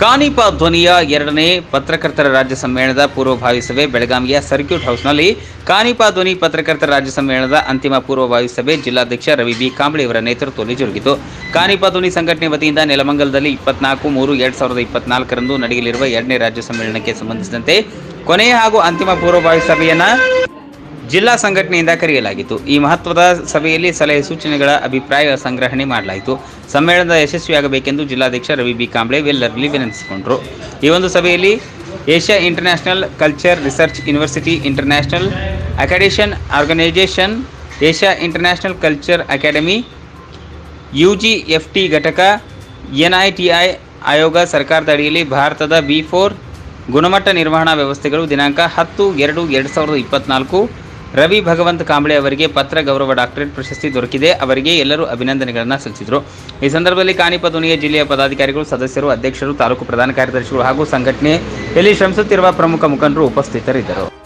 ಕಾನಿಪ ಧ್ವನಿಯ ಎರಡನೇ ಪತ್ರಕರ್ತರ ರಾಜ್ಯ ಸಮ್ಮೇಳನದ ಪೂರ್ವಭಾವಿ ಸಭೆ ಬೆಳಗಾವಿಯ ಸರ್ಕ್ಯೂಟ್ ಹೌಸ್ನಲ್ಲಿ ಕಾನಿಪ ಧ್ವನಿ ಪತ್ರಕರ್ತರ ರಾಜ್ಯ ಸಮ್ಮೇಳನದ ಅಂತಿಮ ಪೂರ್ವಭಾವಿ ಸಭೆ ಜಿಲ್ಲಾಧ್ಯಕ್ಷ ರವಿ ಬಿ ಕಾಂಬಳಿ ಅವರ ನೇತೃತ್ವದಲ್ಲಿ ಜರುಗಿತು. ಕಾನಿಪ ಧ್ವನಿ ಸಂಘಟನೆ ವತಿಯಿಂದ ನೆಲಮಂಗಲದಲ್ಲಿ ಇಪ್ಪತ್ನಾಲ್ಕು ಮೂರು ಎರಡ್ ಸಾವಿರದ ಇಪ್ಪತ್ನಾಲ್ಕರಂದು ನಡೆಯಲಿರುವ ಎರಡನೇ ರಾಜ್ಯ ಸಮ್ಮೇಳನಕ್ಕೆ ಸಂಬಂಧಿಸಿದಂತೆ ಕೊನೆಯ ಹಾಗೂ ಅಂತಿಮ ಪೂರ್ವಭಾವಿ ಸಭೆಯನ್ನು ಜಿಲ್ಲಾ ಸಂಘಟನೆಯಿಂದ ಕರೆಯಲಾಗಿತ್ತು. ಈ ಮಹತ್ವದ ಸಭೆಯಲ್ಲಿ ಸಲಹೆ ಸೂಚನೆಗಳ ಅಭಿಪ್ರಾಯ ಸಂಗ್ರಹಣೆ ಮಾಡಲಾಯಿತು. ಸಮ್ಮೇಳನದ ಯಶಸ್ವಿಯಾಗಬೇಕೆಂದು ಜಿಲ್ಲಾಧ್ಯಕ್ಷ ರವಿ ಬಿ. ಕಾಂಬ್ಳೆ ಎಲ್ಲರಲ್ಲಿ ವಿನಂತಿಸಿಕೊಂಡರು. ಈ ಒಂದು ಸಭೆಯಲ್ಲಿ Asia international culture research university international accreditation organization Asia international culture academy U G F T ಘಟಕ N I T I Aayog ಸರ್ಕಾರದ ಅಡಿಯಲ್ಲಿ ಭಾರತದ ಬಿ ಫೋರ್ ಗುಣಮಟ್ಟ ನಿರ್ವಹಣಾ ವ್ಯವಸ್ಥೆಗಳು ದಿನಾಂಕ ಹತ್ತು ಎರಡು ಎರಡು ಸಾವಿರದ ಇಪ್ಪತ್ನಾಲ್ಕು ರವಿ ಭಗವಂತ ಕಾಂಬಳೆ ಅವರಿಗೆ ಪತ್ರ ಗೌರವ ಡಾಕ್ಟರೇಟ್ ಪ್ರಶಸ್ತಿ ದೊರಕಿದೆ. ಅವರಿಗೆ ಎಲ್ಲರೂ ಅಭಿನಂದನೆಗಳನ್ನು ಸಲ್ಲಿಸಿದರು. ಈ ಸಂದರ್ಭದಲ್ಲಿ ಧ್ವನಿಯ ಜಿಲ್ಲೆಯ ಪದಾಧಿಕಾರಿಗಳು, ಸದಸ್ಯರು, ಅಧ್ಯಕ್ಷರು, ತಾಲೂಕು ಪ್ರಧಾನ ಕಾರ್ಯದರ್ಶಿಗಳು ಹಾಗೂ ಸಂಘಟನೆಯಲ್ಲಿ ಶ್ರಮಿಸುತ್ತಿರುವ ಪ್ರಮುಖ ಮುಖಂಡರು ಉಪಸ್ಥಿತರಿದ್ದರು.